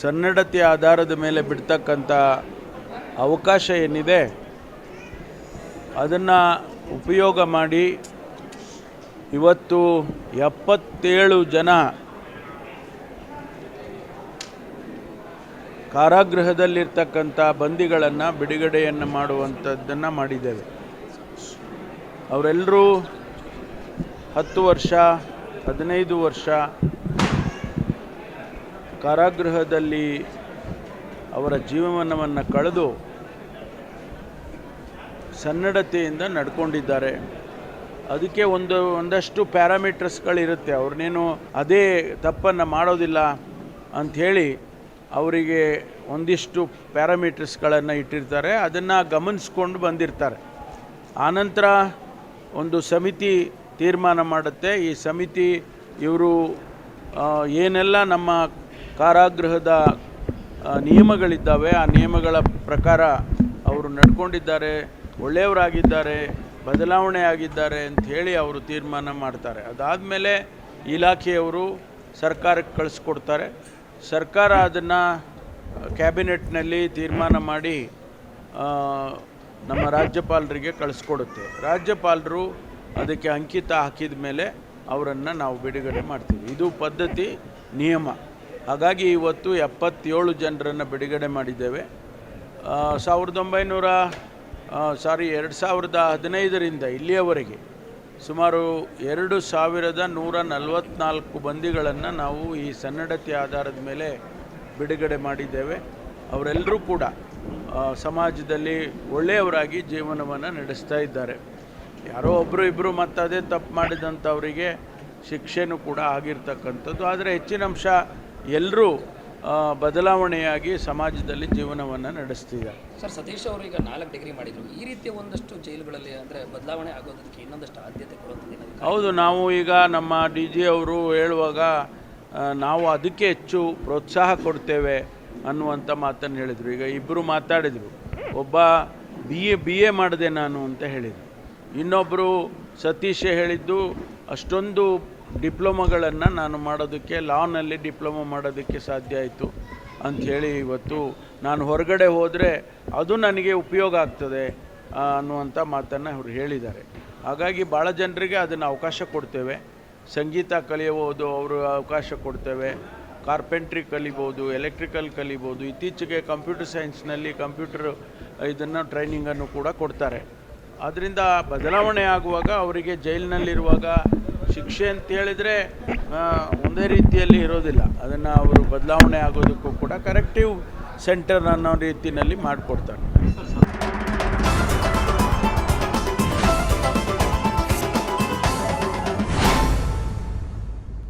ಸನ್ನಡತೆ ಆಧಾರದ ಮೇಲೆ ಬಿಡ್ತಕ್ಕಂಥ ಅವಕಾಶ ಏನಿದೆ, ಅದನ್ನು ಉಪಯೋಗ ಮಾಡಿ ಇವತ್ತು ಎಪ್ಪತ್ತೇಳು ಜನ ಕಾರಾಗೃಹದಲ್ಲಿರ್ತಕ್ಕಂಥ ಬಂದಿಗಳನ್ನು ಬಿಡುಗಡೆಯನ್ನು ಮಾಡುವಂಥದ್ದನ್ನು ಮಾಡಿದ್ದೇವೆ. ಅವರೆಲ್ಲರೂ ಹತ್ತು ವರ್ಷ, ಹದಿನೈದು ವರ್ಷ ಕಾರಾಗೃಹದಲ್ಲಿ ಅವರ ಜೀವನವನ್ನು ಕಳೆದು ಸನ್ನಡತೆಯಿಂದ ನಡ್ಕೊಂಡಿದ್ದಾರೆ. ಅದಕ್ಕೆ ಒಂದು, ಒಂದಷ್ಟು ಪ್ಯಾರಾಮೀಟರ್ಸ್ಗಳಿರುತ್ತೆ. ಅವ್ರನ್ನೇನು ಅದೇ ತಪ್ಪನ್ನು ಮಾಡೋದಿಲ್ಲ ಅಂಥೇಳಿ ಅವರಿಗೆ ಒಂದಿಷ್ಟು ಪ್ಯಾರಾಮೀಟರ್ಸ್ಗಳನ್ನು ಇಟ್ಟಿರ್ತಾರೆ. ಅದನ್ನು ಗಮನಿಸ್ಕೊಂಡು ಬಂದಿರ್ತಾರೆ. ಆನಂತರ ಒಂದು ಸಮಿತಿ ತೀರ್ಮಾನ ಮಾಡುತ್ತೆ. ಈ ಸಮಿತಿ ಇವರು ಏನೆಲ್ಲ ನಮ್ಮ ಕಾರಾಗೃಹದ ನಿಯಮಗಳಿದ್ದಾವೆ. ಆ ನಿಯಮಗಳ ಪ್ರಕಾರ ಅವರು ನಡ್ಕೊಂಡಿದ್ದಾರೆ, ಒಳ್ಳೆಯವರಾಗಿದ್ದಾರೆ ಬದಲಾವಣೆ ಆಗಿದ್ದಾರೆ ಅಂಥೇಳಿ ಅವರು ತೀರ್ಮಾನ ಮಾಡ್ತಾರೆ. ಅದಾದಮೇಲೆ ಇಲಾಖೆಯವರು ಸರ್ಕಾರಕ್ಕೆ ಕಳಿಸ್ಕೊಡ್ತಾರೆ. ಸರ್ಕಾರ ಅದನ್ನು ಕ್ಯಾಬಿನೆಟ್ನಲ್ಲಿ ತೀರ್ಮಾನ ಮಾಡಿ ನಮ್ಮ ರಾಜ್ಯಪಾಲರಿಗೆ ಕಳಿಸ್ಕೊಡುತ್ತೆ. ರಾಜ್ಯಪಾಲರು ಅದಕ್ಕೆ ಅಂಕಿತ ಹಾಕಿದ ಮೇಲೆ ಅವರನ್ನು ನಾವು ಬಿಡುಗಡೆ ಮಾಡ್ತೀವಿ. ಇದು ಪದ್ಧತಿ, ನಿಯಮ. ಹಾಗಾಗಿ ಇವತ್ತು ಎಪ್ಪತ್ತೇಳು ಜನರನ್ನು ಬಿಡುಗಡೆ ಮಾಡಿದ್ದೇವೆ. ಸಾವಿರದ ಒಂಬೈನೂರ ಸಾರಿ ಎರಡು ಸಾವಿರದ ಹದಿನೈದರಿಂದ ಇಲ್ಲಿಯವರೆಗೆ ಸುಮಾರು ಎರಡು ಸಾವಿರದ ನೂರ ನಲವತ್ತ್ನಾಲ್ಕು ಬಂದಿಗಳನ್ನು ನಾವು ಈ ಸನ್ನಡತೆ ಆಧಾರದ ಮೇಲೆ ಬಿಡುಗಡೆ ಮಾಡಿದ್ದೇವೆ. ಅವರೆಲ್ಲರೂ ಕೂಡ ಸಮಾಜದಲ್ಲಿ ಒಳ್ಳೆಯವರಾಗಿ ಜೀವನವನ್ನು ನಡೆಸ್ತಾ ಇದ್ದಾರೆ. ಯಾರೋ ಒಬ್ಬರು ಇಬ್ಬರು ಮತ್ತದೇ ತಪ್ಪು ಮಾಡಿದಂಥವರಿಗೆ ಶಿಕ್ಷೆನೂ ಕೂಡ ಆಗಿರ್ತಕ್ಕಂಥದ್ದು. ಆದರೆ ಹೆಚ್ಚಿನ ಅಂಶ ಎಲ್ಲರೂ ಬದಲಾವಣೆಯಾಗಿ ಸಮಾಜದಲ್ಲಿ ಜೀವನವನ್ನು ನಡೆಸ್ತಿದ್ದಾರೆ ಸರ್ ಸತೀಶ್ ಅವರು ಈಗ ನಾಲ್ಕು ಡಿಗ್ರಿ ಮಾಡಿದರು. ಈ ರೀತಿಯ ಒಂದಷ್ಟು ಜೈಲುಗಳಲ್ಲಿ ಅಂದರೆ ಬದಲಾವಣೆ ಆಗೋದಕ್ಕೆ ಇನ್ನೊಂದಷ್ಟು ಆದ್ಯತೆ ಕೊಡುವಂಥದ್ದು ಹೌದು ನಾವು ಈಗ ನಮ್ಮ ಡಿ ಜಿ ಅವರು ಹೇಳುವಾಗ ನಾವು ಅದಕ್ಕೆ ಹೆಚ್ಚು ಪ್ರೋತ್ಸಾಹ ಕೊಡ್ತೇವೆ ಅನ್ನುವಂಥ ಮಾತನ್ನು ಹೇಳಿದರು. ಈಗ ಇಬ್ಬರು ಮಾತಾಡಿದರು. ಒಬ್ಬ ಬಿ ಎ ಬಿ ಎ ಮಾಡಿದೆ ನಾನು ಅಂತ ಹೇಳಿದರು. ಇನ್ನೊಬ್ಬರು ಸತೀಶ್ ಹೇಳಿದ್ದು ಅಷ್ಟೊಂದು ಡಿಪ್ಲೊಮೊಗಳನ್ನು ನಾನು ಮಾಡೋದಕ್ಕೆ, ಲಾನಲ್ಲಿ ಡಿಪ್ಲೊಮೊ ಮಾಡೋದಕ್ಕೆ ಸಾಧ್ಯ ಆಯಿತು ಅಂಥೇಳಿ ಇವತ್ತು ನಾನು ಹೊರಗಡೆ ಹೋದರೆ ಅದು ನನಗೆ ಉಪಯೋಗ ಆಗ್ತದೆ ಅನ್ನುವಂಥ ಮಾತನ್ನು ಅವರು ಹೇಳಿದ್ದಾರೆ. ಹಾಗಾಗಿ ಭಾಳ ಜನರಿಗೆ ಅದನ್ನು ಅವಕಾಶ ಕೊಡ್ತೇವೆ. ಸಂಗೀತ ಕಲಿಯಬಹುದು, ಅವರು ಅವಕಾಶ ಕೊಡ್ತೇವೆ. ಕಾರ್ಪೆಂಟ್ರಿ ಕಲಿಬೋದು, ಎಲೆಕ್ಟ್ರಿಕಲ್ ಕಲಿಬೋದು, ಇತ್ತೀಚೆಗೆ ಕಂಪ್ಯೂಟರ್ ಸೈನ್ಸ್ನಲ್ಲಿ ಕಂಪ್ಯೂಟರ್, ಇದನ್ನು ಟ್ರೈನಿಂಗನ್ನು ಕೂಡ ಕೊಡ್ತಾರೆ. ಅದರಿಂದ ಬದಲಾವಣೆ ಆಗುವಾಗ ಅವರಿಗೆ ಜೈಲಿನಲ್ಲಿರುವಾಗ ಶಿಕ್ಷೆ ಅಂತ ಹೇಳಿದರೆ ಒಂದೇ ರೀತಿಯಲ್ಲಿ ಇರೋದಿಲ್ಲ. ಅದನ್ನು ಅವರು ಬದಲಾವಣೆ ಆಗೋದಕ್ಕೂ ಕೂಡ ಕರೆಕ್ಟಿವ್ ಸೆಂಟರ್ ಅನ್ನೋ ರೀತಿಯಲ್ಲಿ ಮಾಡಿಕೊಡ್ತಾರೆ.